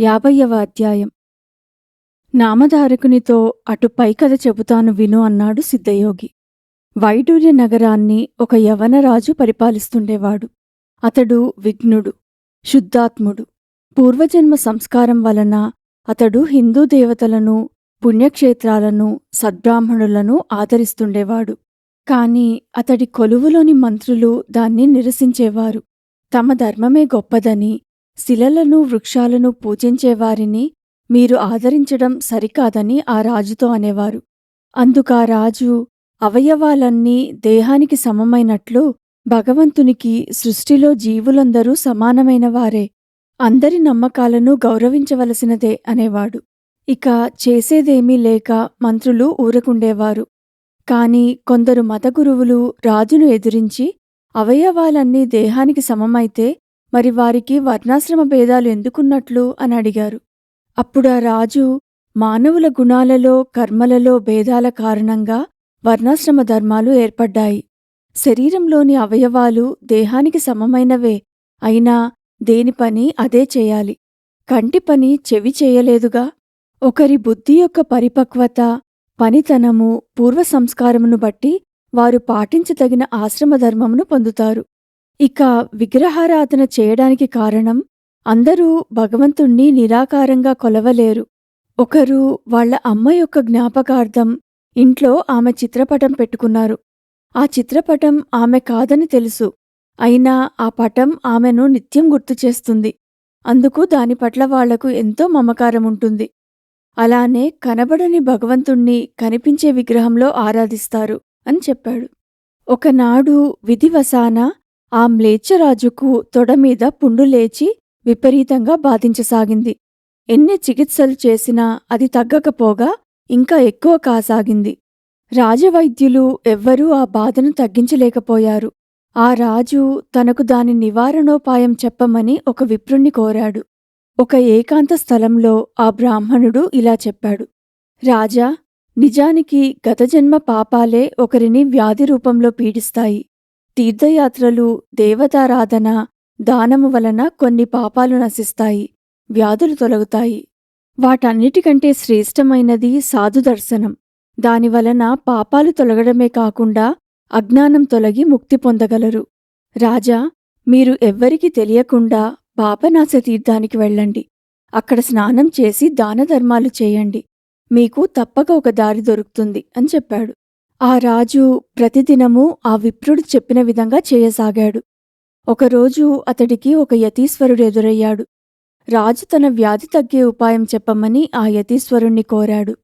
యాభయ్యవ అధ్యాయం. నామధారకునితో అటు పైకథ చెబుతాను విను అన్నాడు సిద్ధయోగి. వైడూర్య నగరాన్ని ఒక యవనరాజు పరిపాలిస్తుండేవాడు. అతడు విఘ్నుడు శుద్ధాత్ముడు. పూర్వజన్మ సంస్కారం వలన అతడు హిందూ దేవతలను పుణ్యక్షేత్రాలను సద్బ్రాహ్మణులను ఆదరిస్తుండేవాడు. కాని అతడి కొలువులోని మంత్రులు దాన్ని నిరసించేవారు. తమ ధర్మమే గొప్పదని శిలలను వృక్షాలను పూజించేవారిని మీరు ఆదరించడం సరికాదని ఆ రాజుతో అనేవారు. అందుకా రాజు అవయవాలన్నీ దేహానికి సమమైనట్లు భగవంతునికి సృష్టిలో జీవులందరూ సమానమైనవారే అందరి నమ్మకాలను గౌరవించవలసినదే అనేవాడు. ఇక చేసేదేమీ లేక మంత్రులు ఊరకుండేవారు. కాని కొందరు మతగురువులు రాజును ఎదిరించి అవయవాలన్నీ దేహానికి సమమైతే మరి వారికి వర్ణాశ్రమ భేదాలు ఎందుకున్నట్లు అని అడిగారు. అప్పుడా రాజు మానవుల గుణాలలో కర్మలలో భేదాల కారణంగా వర్ణాశ్రమ ధర్మాలు ఏర్పడ్డాయి. శరీరంలోని అవయవాలు దేహానికి సమమైనవే అయినా దేని పని అదే చేయాలి. కంటి పని చెవి చేయలేదుగా. ఒకరి బుద్ధి యొక్క పరిపక్వత పనితనము పూర్వ సంస్కారమును బట్టి వారు పాటించదగిన ఆశ్రమధర్మమును పొందుతారు. ఇక విగ్రహారాధన చేయడానికి కారణం అందరూ భగవంతుణ్ణి నిరాకారంగా కొలవలేరు. ఒకరు వాళ్ళ అమ్మ యొక్క జ్ఞాపకార్థం ఇంట్లో ఆమె చిత్రపటం పెట్టుకున్నారు. ఆ చిత్రపటం ఆమె కాదని తెలుసు. అయినా ఆ పటం ఆమెను నిత్యం గుర్తు చేస్తుంది. అందుకు దాని పట్ల వాళ్ళకు ఎంతో మమకారముంటుంది అలానే కనబడని భగవంతుణ్ణి కనిపించే విగ్రహంలో ఆరాధిస్తారు అని చెప్పాడు. ఒకనాడు విధివసాన ఆ మ్లేచ్ఛరాజుకు తొడమీద పుండు లేచి విపరీతంగా బాధించసాగింది. ఎన్ని చికిత్సలు చేసినా అది తగ్గకపోగా ఇంకా ఎక్కువ కాసాగింది. రాజవైద్యులు ఎవ్వరూ ఆ బాధను తగ్గించలేకపోయారు. ఆ రాజు తనకు దాని నివారణోపాయం చెప్పమని ఒక విప్రుణ్ణి కోరాడు. ఒక ఏకాంత స్థలంలో ఆ బ్రాహ్మణుడు ఇలా చెప్పాడు. రాజా నిజానికి గతజన్మ పాపాలే ఒకరిని వ్యాధి రూపంలో పీడిస్తాయి. తీర్థయాత్రలు దేవతారాధన దానము వలన కొన్ని పాపాలు నశిస్తాయి వ్యాధులు తొలగుతాయి. వాటన్నిటికంటే శ్రేష్టమైనది సాధుదర్శనం దానివలన పాపాలు తొలగడమే కాకుండా అజ్ఞానం తొలగి ముక్తి పొందగలరు. రాజా మీరు ఎవ్వరికీ తెలియకుండా పాపనాశ తీర్థానికి వెళ్ళండి. అక్కడ స్నానం చేసి దానధర్మాలు చేయండి. మీకు తప్పక ఒక దారి దొరుకుతుంది అని చెప్పాడు. ఆ రాజు ప్రతిదినము ఆ విప్రుడు చెప్పిన విధంగా చేయసాగాడు. ఒకరోజు అతడికి ఒక యతీశ్వరుడు ఎదురయ్యాడు. రాజు తన వ్యాధి తగ్గే ఉపాయం చెప్పమని ఆ యతీశ్వరుణ్ణి కోరాడు.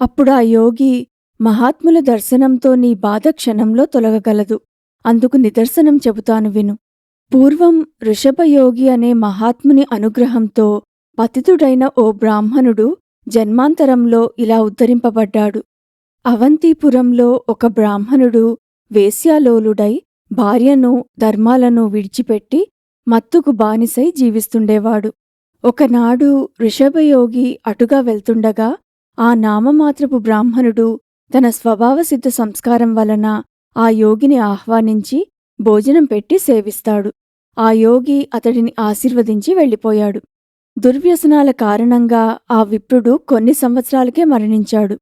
అప్పుడా యోగి మహాత్ముల దర్శనంతో నీ బాధ క్షణంలో తొలగగలదు. అందుకు నిదర్శనం చెబుతాను విను. పూర్వం ఋషభయోగి అనే మహాత్ముని అనుగ్రహంతో పతితుడైన ఓ బ్రాహ్మణుడు జన్మాంతరంలో ఇలా ఉద్ధరింపబడ్డాడు. అవంతీపురంలో ఒక బ్రాహ్మణుడు వేశ్యాలోలుడై భార్యను ధర్మాలను విడిచిపెట్టి మత్తుకు బానిసై జీవిస్తుండేవాడు. ఒకనాడు ఋషభయోగి అటుగా వెళ్తుండగా ఆ నామమాత్రపు బ్రాహ్మణుడు తన స్వభావసిద్ధ సంస్కారం వలన ఆ యోగిని ఆహ్వానించి భోజనం పెట్టి సేవిస్తాడు. ఆ యోగి అతడిని ఆశీర్వదించి వెళ్ళిపోయాడు. దుర్వ్యసనాల కారణంగా ఆ విప్రుడు కొన్ని సంవత్సరాలకే మరణించాడు.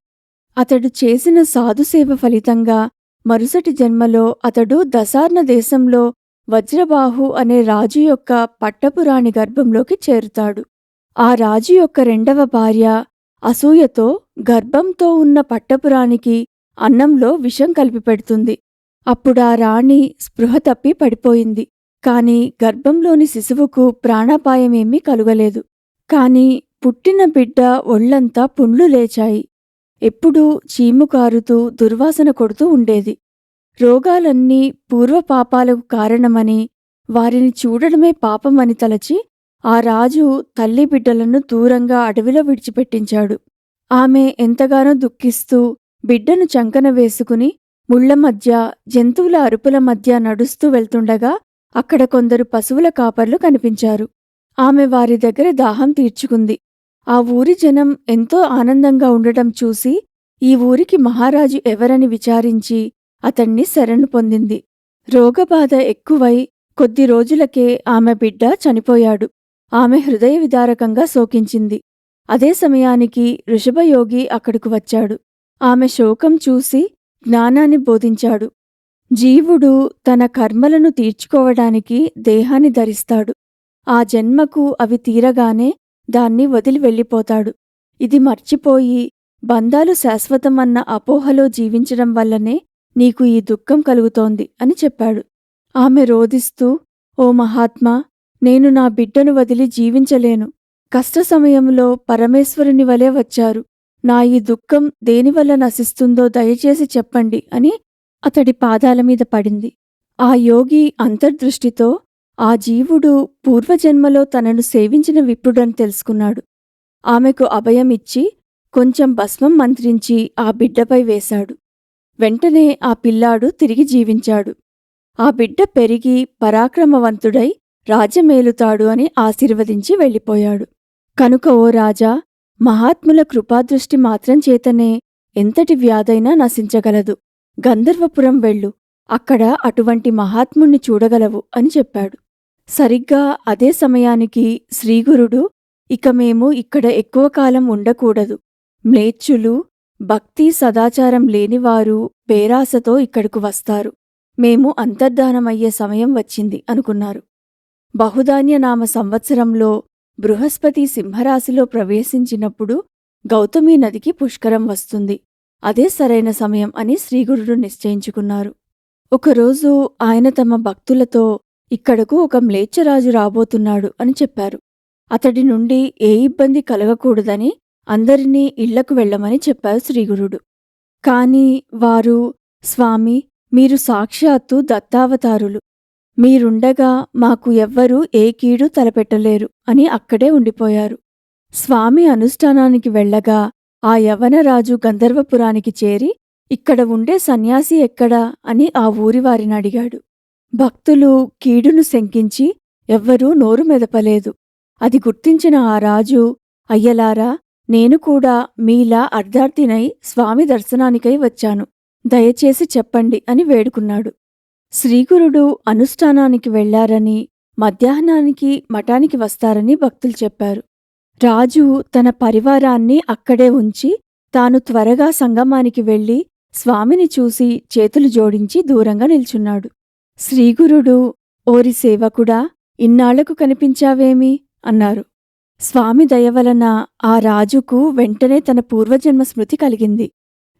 అతడు చేసిన సాధుసేవ ఫలితంగా మరుసటి జన్మలో అతడు దశార్ణ దేశంలో వజ్రబాహు అనే రాజు యొక్క పట్టపురాణి గర్భంలోకి చేరుతాడు. ఆ రాజు యొక్క రెండవ భార్య అసూయతో గర్భంతో ఉన్న పట్టపురానికి అన్నంలో విషం కలిపిపెడుతుంది అప్పుడా రాణి స్పృహ తప్పి పడిపోయింది. కాని గర్భంలోని శిశువుకు ప్రాణాపాయమేమీ కలుగలేదు. కాని పుట్టిన బిడ్డ ఒళ్ళంతా పుండ్లు లేచాయి. ఎప్పుడూ చీము కారుతూ దుర్వాసన కొడుతూ ఉండేది. రోగాలన్నీ పూర్వపాపాలకు కారణమని వారిని చూడడమే పాపమని తలచి ఆ రాజు తల్లి బిడ్డలను దూరంగా అడవిలో విడిచిపెట్టించాడు. ఆమె ఎంతగానో దుఃఖిస్తూ బిడ్డను చంకన వేసుకుని ముళ్ళ మధ్య జంతువుల అరుపుల మధ్య నడుస్తూ వెళ్తుండగా అక్కడ కొందరు పశువుల కాపర్లు కనిపించారు. ఆమె వారి దగ్గర దాహం తీర్చుకుంది. ఆ ఊరి జనం ఎంతో ఆనందంగా ఉండటం చూసి ఈ ఊరికి మహారాజు ఎవరని విచారించి అతణ్ణి శరణు పొందింది. రోగబాధ ఎక్కువై కొద్ది రోజులకే ఆమె బిడ్డ చనిపోయాడు. ఆమె హృదయ విదారకంగా శోకించింది. అదే సమయానికి ఋషభయోగి అక్కడికు వచ్చాడు. ఆమె శోకం చూసి జ్ఞానాన్ని బోధించాడు. జీవుడు తన కర్మలను తీర్చుకోవడానికి దేహాన్ని ధరిస్తాడు. ఆ జన్మకు అవి తీరగానే దాన్ని వదిలి వెళ్ళిపోతాడు. ఇది మర్చిపోయి బంధాలు శాశ్వతమన్న అపోహలో జీవించడం వల్లనే నీకు ఈ దుఃఖం కలుగుతోంది అని చెప్పాడు. ఆమె రోదిస్తూ ఓ మహాత్మా నేను నా బిడ్డను వదిలి జీవించలేను. కష్ట సమయంలో పరమేశ్వరుని వలె వచ్చారు. నా ఈ దుఃఖం దేనివల్ల నశిస్తుందో దయచేసి చెప్పండి అని అతడి పాదాల మీద పడింది. ఆ యోగి అంతర్దృష్టితో ఆ జీవుడు పూర్వజన్మలో తనను సేవించిన విప్రుడని తెలుసుకున్నాడు. ఆమెకు అభయమిచ్చి కొంచెం భస్మం మంత్రించి ఆ బిడ్డపై వేశాడు. వెంటనే ఆ పిల్లాడు తిరిగి జీవించాడు. ఆ బిడ్డ పెరిగి పరాక్రమవంతుడై రాజ్యమేలుతాడు అని ఆశీర్వదించి వెళ్ళిపోయాడు. కనుక ఓ రాజా మహాత్ముల కృపాదృష్టి మాత్రం చేతనే ఎంతటి వ్యాధైనా నశించగలదు. గంధర్వపురం వెళ్ళు. అక్కడ అటువంటి మహాత్ముణ్ణి చూడగలవు అని చెప్పాడు. సరిగ్గా అదే సమయానికి శ్రీగురుడు ఇక మేము ఇక్కడ ఎక్కువ కాలం ఉండకూడదు. మ్లేచ్చులు భక్తి సదాచారం లేనివారు పేరాసతో ఇక్కడకు వస్తారు. మేము అంతర్ధానమయ్యే సమయం వచ్చింది అనుకున్నారు. బహుధాన్యనామ సంవత్సరంలో బృహస్పతి సింహరాశిలో ప్రవేశించినప్పుడు గౌతమీ నదికి పుష్కరం వస్తుంది. అదే సరైన సమయం అని శ్రీగురుడు నిశ్చయించుకున్నారు. ఒకరోజు ఆయన తమ భక్తులతో ఇక్కడకు ఒక మ్లేచ్ఛరాజు రాబోతున్నాడు అని చెప్పారు. అతడి నుండి ఏ ఇబ్బంది కలగకూడదని అందరినీ ఇళ్ళకు వెళ్ళమని చెప్పారు శ్రీగురుడు. కాని వారు స్వామి మీరు సాక్షాత్తు దత్తావతారులు. మీరుండగా మాకు ఎవ్వరూ ఏ కీడు తలపెట్టలేరు అని అక్కడే ఉండిపోయారు. స్వామి అనుష్ఠానానికి వెళ్ళగా ఆ యవనరాజు గంధర్వపురానికి చేరి ఇక్కడ ఉండే సన్యాసి ఎక్కడా? అని ఆ ఊరివారిని అడిగాడు. భక్తులు కీడును శంకించి ఎవ్వరూ నోరు మెదపలేదు. అది గుర్తించిన ఆ రాజు అయ్యలారా నేను కూడా మీలా అర్ధార్థినై స్వామి దర్శనానికై వచ్చాను. దయచేసి చెప్పండి అని వేడుకున్నాడు. శ్రీగురుడు అనుష్ఠానానికి వెళ్ళారని మధ్యాహ్నానికి మఠానికి వస్తారని భక్తులు చెప్పారు. రాజు తన పరివారాన్ని అక్కడే ఉంచి తాను త్వరగా సంగమానికి వెళ్ళి స్వామిని చూసి చేతులు జోడించి దూరంగా నిల్చున్నాడు. శ్రీగురుడు ఓరి సేవకుడా ఇన్నాళ్ళకు కనిపించావేమి? అన్నారు. స్వామి దయవలన ఆ రాజుకు వెంటనే తన పూర్వజన్మ స్మృతి కలిగింది.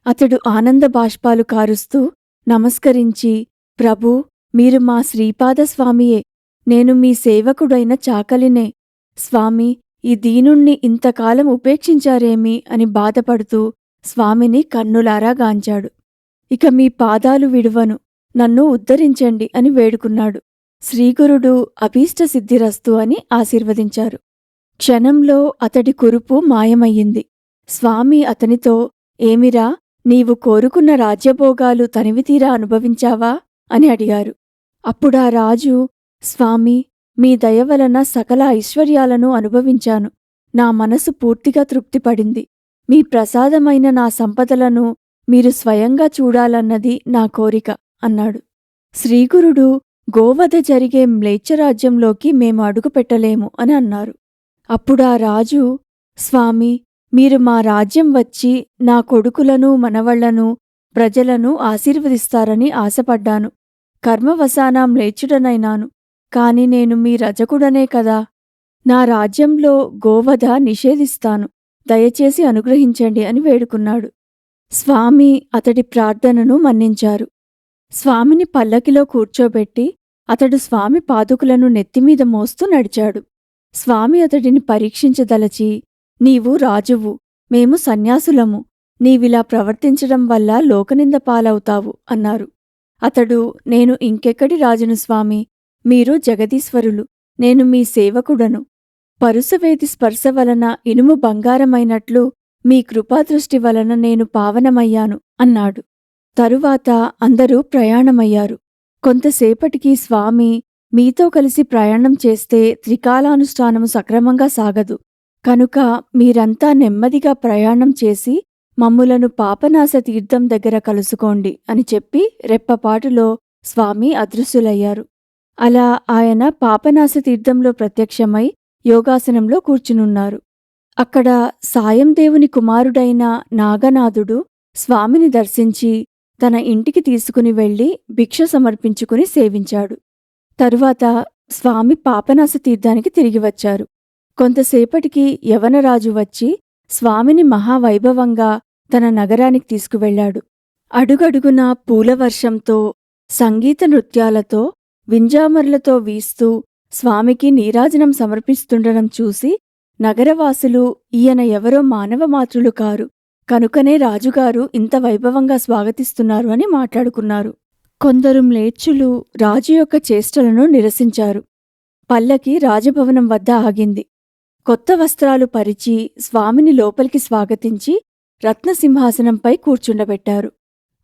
అతడు ఆనంద బాష్పాలు కారుస్తూ నమస్కరించి ప్రభూ మీరు మా శ్రీపాద స్వామియే నేను మీ సేవకుడైన చాకలినే. స్వామి ఈ దీనుణ్ణి ఇంతకాలం ఉపేక్షించారేమి? అని బాధపడుతూ స్వామిని కన్నులారా గాంచాడు. ఇక మీ పాదాలు విడువను. నన్ను ఉద్ధరించండి అని వేడుకున్నాడు. శ్రీగురుడు అభీష్ట సిద్ధిరస్తు అని ఆశీర్వదించారు. క్షణంలో అతడి కురుపు మాయమయ్యింది. స్వామి అతనితో ఏమిరా నీవు కోరుకున్న రాజ్యభోగాలు తనివితీరా అనుభవించావా? అని అడిగారు. అప్పుడా రాజు స్వామి మీ దయవలన సకల ఐశ్వర్యాలను అనుభవించాను. నా మనసు పూర్తిగా తృప్తిపడింది. మీ ప్రసాదమైన నా సంపదలను మీరు స్వయంగా చూడాలన్నది నా కోరిక అన్నాడు. శ్రీగురుడు గోవధ జరిగే మ్లేచ్ఛరాజ్యంలోకి మేము అడుగుపెట్టలేము అని అన్నారు. అప్పుడా రాజు స్వామి మీరు మా రాజ్యం వచ్చి నా కొడుకులను మనవళ్ళను ప్రజలను ఆశీర్వదిస్తారని ఆశపడ్డాను. కర్మవశానా మ్లేచ్చుడనైనాను కాని నేను మీ రజకుడనే కదా. నా రాజ్యంలో గోవధ నిషేధిస్తాను. దయచేసి అనుగ్రహించండి అని వేడుకున్నాడు. స్వామి అతడి ప్రార్థనను మన్నించారు. స్వామిని పల్లకిలో కూర్చోబెట్టి అతడు స్వామి పాదుకులను నెత్తిమీద మోస్తూ నడిచాడు. స్వామి అతడిని పరీక్షించదలచి నీవు రాజువు మేము సన్యాసులము నీవిలా ప్రవర్తించడం వల్ల లోకనింద పాలవుతావు అన్నారు. అతడు నేను ఇంకెక్కడి రాజును స్వామి? మీరు జగదీశ్వరులు నేను మీ సేవకుడను. పరుసవేది స్పర్శ వలన ఇనుము బంగారమైనట్లు మీ కృపాదృష్టి వలన నేను పావనమయ్యాను అన్నాడు. తరువాత అందరూ ప్రయాణమయ్యారు. కొంతసేపటికి స్వామి మీతో కలిసి ప్రయాణం చేస్తే త్రికాలానుష్ఠానము సక్రమంగా సాగదు. కనుక మీరంతా నెమ్మదిగా ప్రయాణం చేసి మమ్ములను పాపనాశ తీర్థం దగ్గర కలుసుకోండి అని చెప్పి రెప్పపాటులో స్వామి అదృశ్యులయ్యారు. అలా ఆయన పాపనాశ తీర్థంలో ప్రత్యక్షమై యోగాసనంలో కూర్చునున్నారు. అక్కడ సాయం దేవుని కుమారుడైన నాగనాథుడు స్వామిని దర్శించి తన ఇంటికి తీసుకుని వెళ్ళి భిక్ష సమర్పించుకుని సేవించాడు. తరువాత స్వామి పాపనాశ తీర్థానికి తిరిగి వచ్చారు. కొంతసేపటికి యవనరాజు వచ్చి స్వామిని మహావైభవంగా తన నగరానికి తీసుకువెళ్ళాడు. అడుగడుగున పూలవర్షంతో సంగీత నృత్యాలతో వింజామర్లతో వీస్తూ స్వామికి నీరాజనం సమర్పిస్తుండడం చూసి నగరవాసులు ఈయన ఎవరో మానవమాతృలు కారు. కనుకనే రాజుగారు ఇంత వైభవంగా స్వాగతిస్తున్నారు అని మాట్లాడుకున్నారు. కొందరు మ్లేచ్చులు రాజు యొక్క చేష్టలను నిరసించారు. పల్లకి రాజభవనం వద్ద ఆగింది. కొత్త వస్త్రాలు పరిచి స్వామిని లోపలికి స్వాగతించి రత్నసింహాసనంపై కూర్చుండబెట్టారు.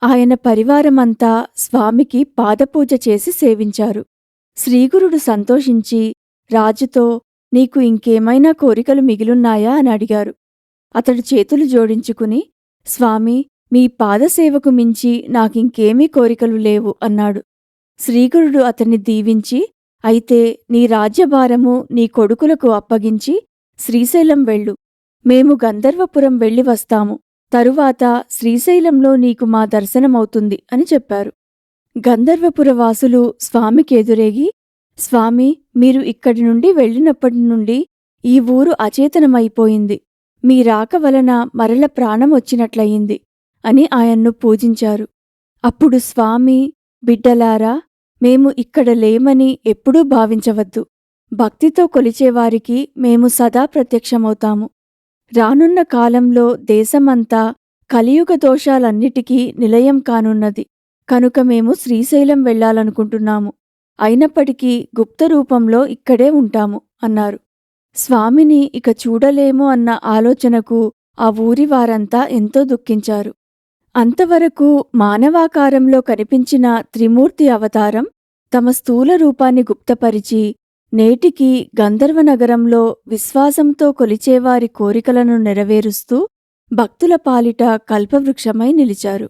ఆయన పరివారమంతా స్వామికి పాదపూజ చేసి సేవించారు. శ్రీగురుడు సంతోషించి రాజుతో నీకు ఇంకేమైనా కోరికలు మిగిలున్నాయా? అని అడిగారు. అతడు చేతులు జోడించుకుని స్వామి మీ పాదసేవకు మించి నాకింకేమీ కోరికలు లేవు అన్నాడు. శ్రీగురుడు అతన్ని దీవించి అయితే నీ రాజ్యభారము నీ కొడుకులకు అప్పగించి శ్రీశైలం వెళ్ళు. మేము గంధర్వపురం వెళ్ళి వస్తాము. తరువాత శ్రీశైలంలో నీకు మా దర్శనమవుతుంది అని చెప్పారు. గంధర్వపుర వాసులు స్వామికి ఎదురేగి స్వామి మీరు ఇక్కడి నుండి వెళ్ళినప్పటి నుండి ఈ ఊరు అచేతనమైపోయింది. మీ రాక వలన మరల ప్రాణం వచ్చినట్లయింది అని ఆయన్ను పూజించారు. అప్పుడు స్వామి బిడ్డలారా మేము ఇక్కడ లేమని ఎప్పుడూ భావించవద్దు. భక్తితో కొలిచేవారికి మేము సదా ప్రత్యక్షమవుతాము. రానున్న కాలంలో దేశమంతా కలియుగ దోషాలన్నిటికీ నిలయం కానున్నది. కనుక మేము శ్రీశైలం వెళ్ళాలనుకుంటున్నాము అయినప్పటికీ గుప్త రూపంలో ఇక్కడే ఉంటాము అన్నారు. స్వామిని ఇక చూడలేము అన్న ఆలోచనకు ఆ ఊరి వారంతా ఎంతో దుఃఖించారు. అంతవరకు మానవాకారంలో కనిపించిన త్రిమూర్తి అవతారం తమ స్థూల రూపాన్ని గుప్తపరిచి నేటికి గంధర్వనగరంలో విశ్వాసంతో కొలిచేవారి కోరికలను నెరవేరుస్తూ భక్తుల పాలిట కల్పవృక్షమై నిలిచారు.